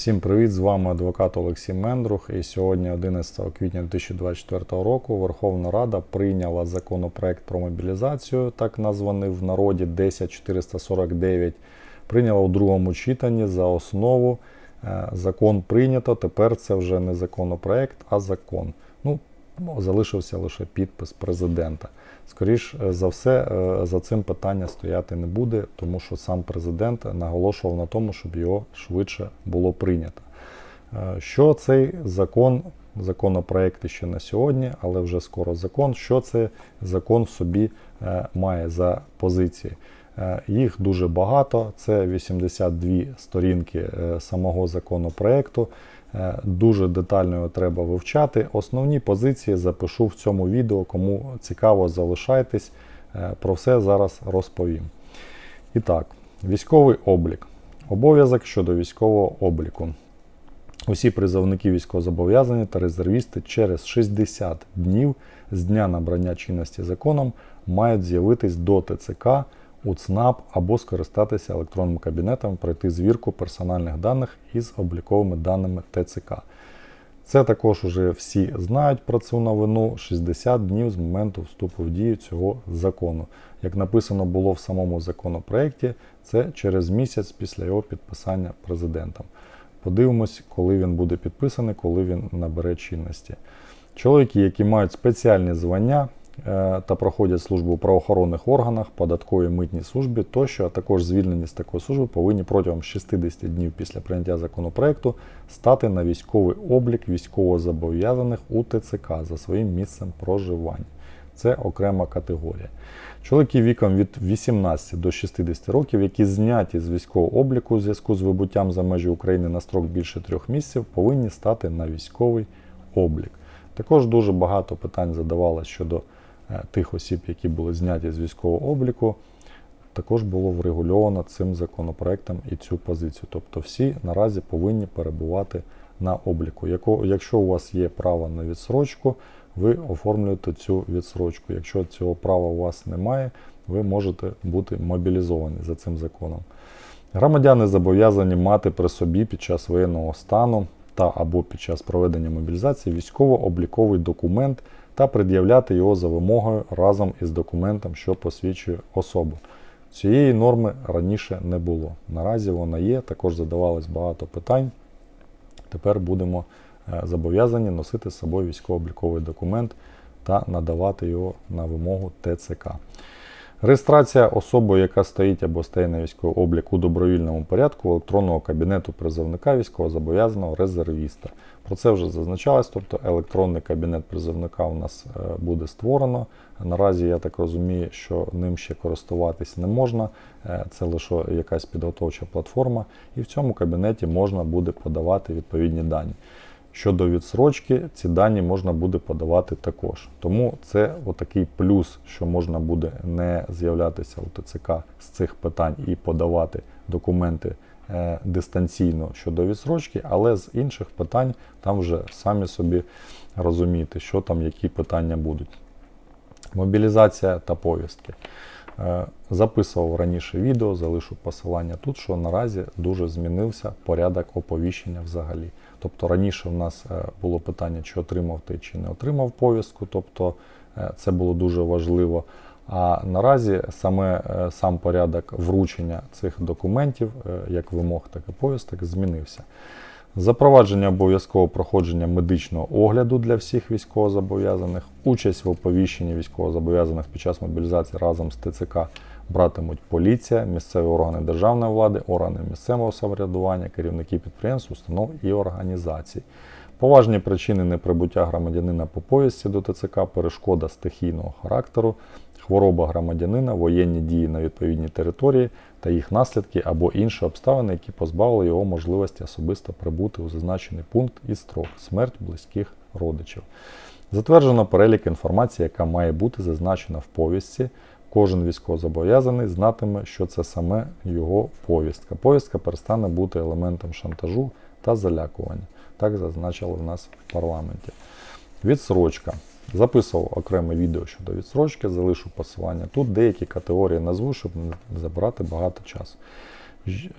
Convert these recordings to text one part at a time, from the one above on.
Всім привіт! З вами адвокат Олексій Мендрух. І сьогодні, 11 квітня 2024 року, Верховна Рада прийняла законопроект про мобілізацію, так названий в народі 10449. Прийняла у другому читанні за основу. Е, Закон прийнято. Тепер це вже не законопроект, а закон. Ну, залишився лише підпис президента. Скоріш е, за все, е, за цим питання стояти не буде, тому що сам президент наголошував на тому, щоб його швидше було прийнято. Е, Що цей закон, законопроект ще на сьогодні, але вже скоро закон, що цей закон в собі має за позиції? Їх дуже багато, це 82 сторінки самого законопроекту. Е, Дуже детально його треба вивчати. Основні позиції запишу в цьому відео. Кому цікаво, залишайтесь. Е, Про все зараз розповім. І так, військовий облік. Обов'язок щодо військового обліку. Усі призовники військовозобов'язані та резервісти через 60 днів з дня набрання чинності законом мають з'явитись до ТЦК у ЦНАП або скористатися електронним кабінетом, пройти звірку персональних даних із обліковими даними ТЦК. Це також уже всі знають про цю новину 60 днів з моменту вступу в дію цього закону. Як написано було в самому законопроекті, це через місяць після його підписання президентом. Подивимось, коли він буде підписаний, коли він набере чинності. Чоловіки, які мають спеціальні звання та проходять службу у правоохоронних органах, податковій митній службі тощо, а також звільнені з такої служби, повинні протягом 60 днів після прийняття законопроекту стати на військовий облік військовозобов'язаних у ТЦК за своїм місцем проживання. Це окрема категорія. Чоловіки віком від 18 до 60 років, які зняті з військового обліку у зв'язку з вибуттям за межі України на строк більше трьох місяців, повинні стати на військовий облік. Також дуже багато питань задавалося щодо е, тих осіб, які були зняті з військового обліку. Також було врегульовано цим законопроектом і цю позицію. Тобто всі наразі повинні перебувати на обліку. Якщо у вас є право на відсрочку, ви оформлюєте цю відсрочку. Якщо цього права у вас немає, ви можете бути мобілізовані за цим законом. Громадяни зобов'язані мати при собі під час воєнного стану та або під час проведення мобілізації військово-обліковий документ та пред'являти його за вимогою разом із документом, що посвідчує особу. Цієї норми раніше не було. Наразі вона є, також задавалось багато питань. Тепер будемо е, зобов'язані носити з собою військово-обліковий документ та надавати його на вимогу ТЦК. Реєстрація особи, яка стоїть або стає на військовий облік у добровільному порядку електронного кабінету призовника військовозобов'язаного резервіста. Про це вже зазначалось, тобто електронний кабінет призовника у нас е, буде створено. Наразі я так розумію, що ним ще користуватись не можна. Е, Це лише якась підготовча платформа, і в цьому кабінеті можна буде подавати відповідні дані. Щодо відсрочки, ці дані можна буде подавати також. Тому це отакий плюс, що можна буде не з'являтися у ТЦК з цих питань і подавати документи е, дистанційно щодо відсрочки, але з інших питань там вже самі собі розумієте, що там, які питання будуть. Мобілізація та повістки. Е, Записував раніше відео, залишу посилання тут, що наразі дуже змінився порядок оповіщення взагалі. Тобто раніше в нас е, було питання, чи отримав ти чи не отримав повістку, тобто е, це було дуже важливо. А наразі саме е, сам порядок вручення цих документів, як вимог, так і повісток, змінився. Запровадження обов'язкового проходження медичного огляду для всіх військовозобов'язаних, участь в оповіщенні військовозобов'язаних під час мобілізації разом з ТЦК братимуть поліція, місцеві органи державної влади, органи місцевого самоврядування, керівники підприємств, установ і організацій. Поважні причини неприбуття громадянина по повістці до ТЦК, перешкода стихійного характеру, хвороба громадянина, воєнні дії на відповідній території та їх наслідки або інші обставини, які позбавили його можливості особисто прибути у зазначений пункт і строк, смерть близьких родичів. Затверджено перелік інформації, яка має бути зазначена в повістці. Кожен військовозобов'язаний знатиме, що це саме його повістка. Повістка перестане бути елементом шантажу та залякування. Так зазначили в нас в парламенті. Відсрочка. Записував окреме відео щодо відсрочки, залишу посилання тут. Деякі категорії назву, щоб не забирати багато часу.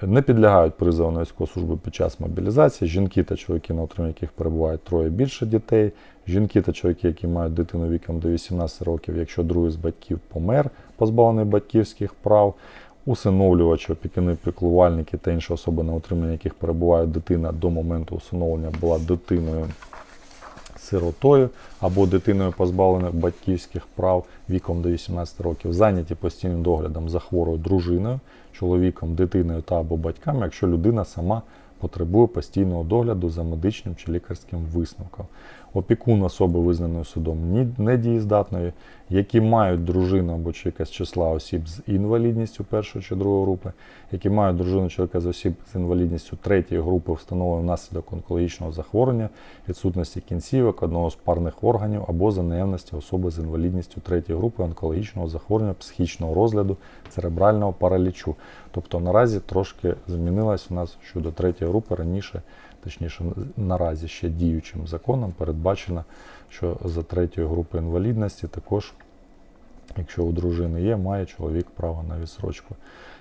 Не підлягають призову на військову службу під час мобілізації. Жінки та чоловіки, на утриманні яких перебувають троє більше дітей. Жінки та чоловіки, які мають дитину віком до 18 років, якщо другий з батьків помер, позбавлений батьківських прав. Усиновлювачі, опікуни, піклувальники та інші особи, на утриманні яких перебуває дитина до моменту усиновлення, була дитиною сиротою або дитиною позбавленою батьківських прав віком до 18 років, зайняті постійним доглядом за хворою дружиною, чоловіком, дитиною та або батьками, якщо людина сама потребує постійного догляду за медичним чи лікарським висновком. Опікун особи, визнаної судом недієздатною, які мають дружину або чоловіка з числа осіб з інвалідністю першої чи другої групи, які мають дружину чоловіка з осіб з інвалідністю третьої групи, встановленої внаслідок онкологічного захворювання, відсутності кінцівок, одного з парних органів або за наявності особи з інвалідністю третьої групи онкологічного захворювання, психічного розгляду, церебрального паралічу. Тобто наразі трошки змінилось у нас щодо третьої групи раніше, точніше, наразі ще діючим законом передбачено, що за третьою групою інвалідності також, якщо у дружини є, має чоловік право на відсрочку.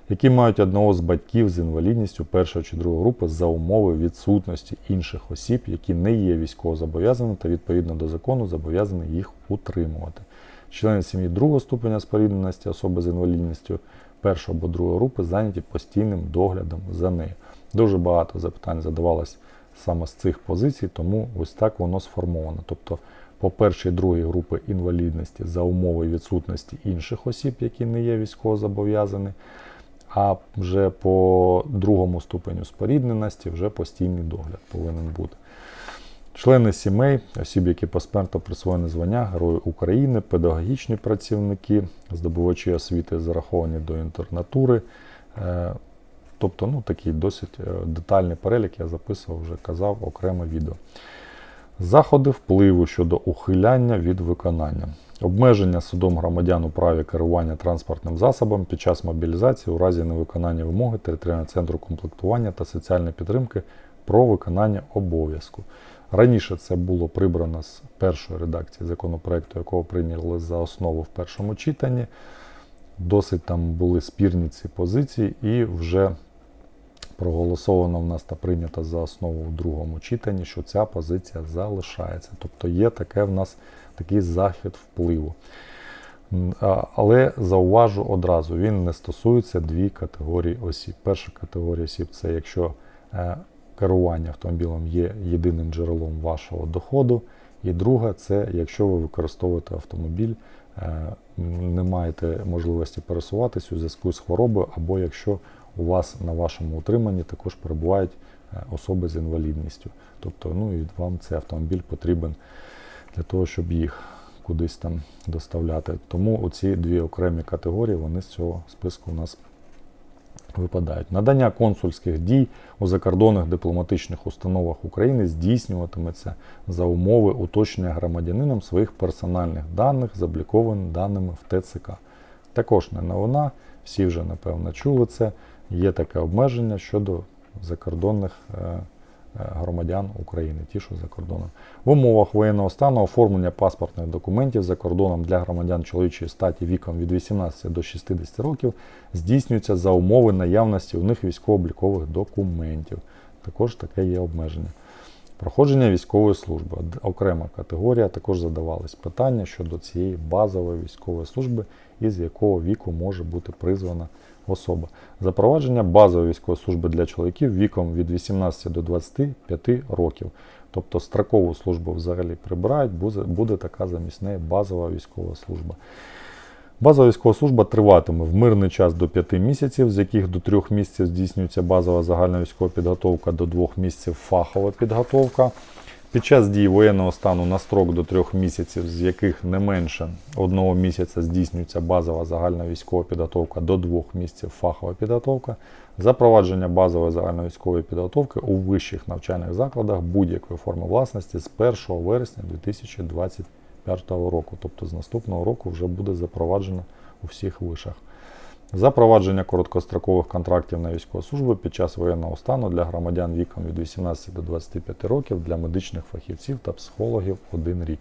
Які мають одного з батьків з інвалідністю першої чи другої групи за умови відсутності інших осіб, які не є військовозобов'язаними та відповідно до закону зобов'язані їх утримувати. Члени сім'ї другого ступеня спорідненості особи з інвалідністю першої або другої групи зайняті постійним доглядом за нею. Дуже багато запитань задавалось саме з цих позицій, тому ось так воно сформовано. Тобто, по першій і другій групи інвалідності за умови відсутності інших осіб, які не є військовозобов'язані, а вже по другому ступеню спорідненості вже постійний догляд повинен бути. Члени сімей, осіб, які посмертно присвоєні звання Герої України, педагогічні працівники, здобувачі освіти зараховані до інтернатури. Тобто, ну, такий досить е, детальний перелік я записував, вже казав окреме відео. Заходи впливу щодо ухиляння від виконання. Обмеження судом громадян у праві керування транспортним засобом під час мобілізації у разі невиконання вимоги територіального центру комплектування та соціальної підтримки про виконання обов'язку. Раніше це було прибрано з першої редакції законопроекту, якого прийняли за основу в першому читанні. Досить там були спірні ці позиції, і вже проголосовано в нас та прийнято за основу в другому читанні, що ця позиція залишається. Тобто є таке в нас такий захід впливу. Але зауважу одразу, він не стосується дві категорії осіб. Перша категорія осіб це якщо е, керування автомобілем є єдиним джерелом вашого доходу. І друга це якщо ви використовуєте автомобіль, е, не маєте можливості пересуватись у зв'язку з хворобою, або якщо у вас на вашому утриманні також перебувають е, особи з інвалідністю. Тобто, ну і вам цей автомобіль потрібен для того, щоб їх кудись там доставляти. Тому оці дві окремі категорії вони з цього списку у нас випадають. Надання консульських дій у закордонних дипломатичних установах України здійснюватиметься за умови уточнення громадянином своїх персональних даних з облікованими даними в ТЦК. Також не новина, всі вже напевно чули це. Є таке обмеження щодо закордонних е, е, громадян України, ті, що за кордоном. В умовах воєнного стану оформлення паспортних документів за кордоном для громадян чоловічої статі віком від 18 до 60 років здійснюється за умови наявності у них військово-облікових документів. Також таке є обмеження. Проходження військової служби. Окрема категорія. Також задавались питання щодо цієї базової військової служби, із якого віку може бути призвана особа. Запровадження базової військової служби для чоловіків віком від 18 до 25 років. Тобто строкову службу взагалі прибирають, буде, така замість неї базова військова служба. Базова військова служба триватиме в мирний час до 5 місяців, з яких до 3 місяців здійснюється базова загальна військова підготовка, до 2 місяців фахова підготовка. Під час дії воєнного стану на строк до 3 місяців, з яких не менше одного місяця здійснюється базова загальна військова підготовка, до 2 місяців фахова підготовка. Запровадження базової загальновійськової підготовки у вищих навчальних закладах будь-якої форми власності з 1 вересня 2025 року. Тобто з наступного року вже буде запроваджено у всіх вишах. Запровадження короткострокових контрактів на військову службу під час воєнного стану для громадян віком від 18 до 25 років для медичних фахівців та психологів 1 рік.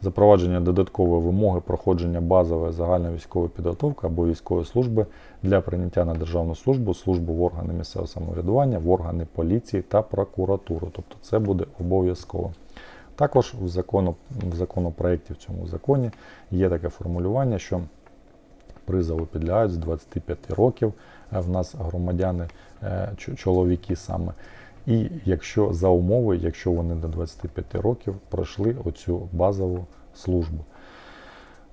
запровадження додаткової вимоги проходження базової загальної військової підготовки або військової служби для прийняття на державну службу, службу в органи місцевого самоврядування, в органи поліції та прокуратуру. Тобто це буде обов'язково. Також в, закону, в законопроекті в цьому законі є таке формулювання, що призову підлягають з 25 років е, в нас громадяни, е, чоловіки саме. І якщо за умови, якщо вони до 25 років пройшли оцю базову службу.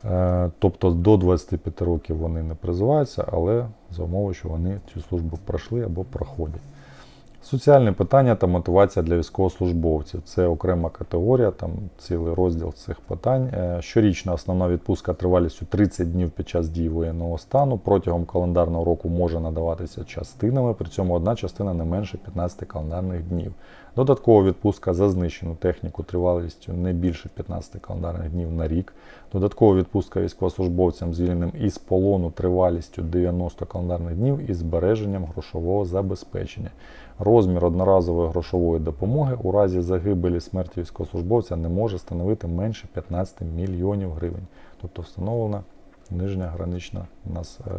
Е, Тобто до 25 років вони не призиваються, але за умови, що вони цю службу пройшли або проходять. Соціальні питання та мотивація для військовослужбовців це окрема категорія, там цілий розділ цих питань. Е, Щорічна основна відпустка тривалістю 30 днів під час дії воєнного стану. Протягом календарного року може надаватися частинами, при цьому одна частина не менше 15 календарних днів. Додаткова відпустка за знищену техніку тривалістю не більше 15 календарних днів на рік. Додаткова відпустка військовослужбовцям, звільненим із полону тривалістю 90 календарних днів із збереженням грошового забезпечення. Розмір одноразової грошової допомоги у разі загибелі смерті військовослужбовця не може становити менше 15 мільйонів гривень. Тобто встановлена нижня гранична у нас е,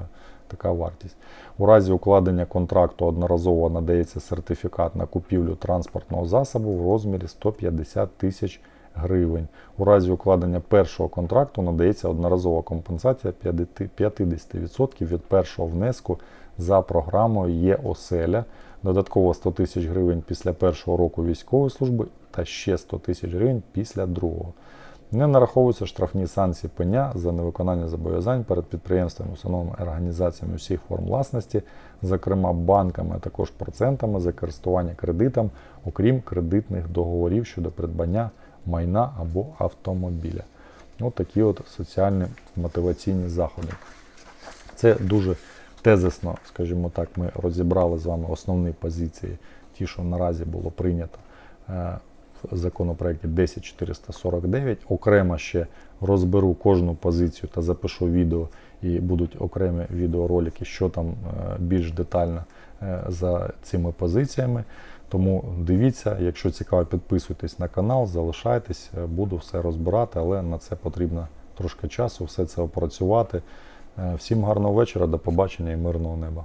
така вартість. У разі укладення контракту одноразово надається сертифікат на купівлю транспортного засобу в розмірі 150 тисяч гривень. У разі укладення першого контракту надається одноразова компенсація 50% від першого внеску за програмою є оселя. Додатково 100 тисяч гривень після першого року військової служби та ще 100 тисяч гривень після другого. Не нараховуються штрафні санкції пеня за невиконання зобов'язань перед підприємствами, установами організаціями усіх форм власності, зокрема банками, а також процентами за користування кредитом, окрім кредитних договорів щодо придбання майна або автомобіля. От такі от соціальні мотиваційні заходи. Це дуже тезисно, скажімо так, ми розібрали з вами основні позиції, ті, що наразі було прийнято е, в законопроекті 10449. Окремо ще розберу кожну позицію та запишу відео, і будуть окремі відеоролики, що там е, більш детально е, за цими позиціями. Тому дивіться, якщо цікаво, підписуйтесь на канал, залишайтесь, е, буду все розбирати, але на це потрібно трошки часу, все це опрацювати. Всім гарного вечора, до побачення і мирного неба.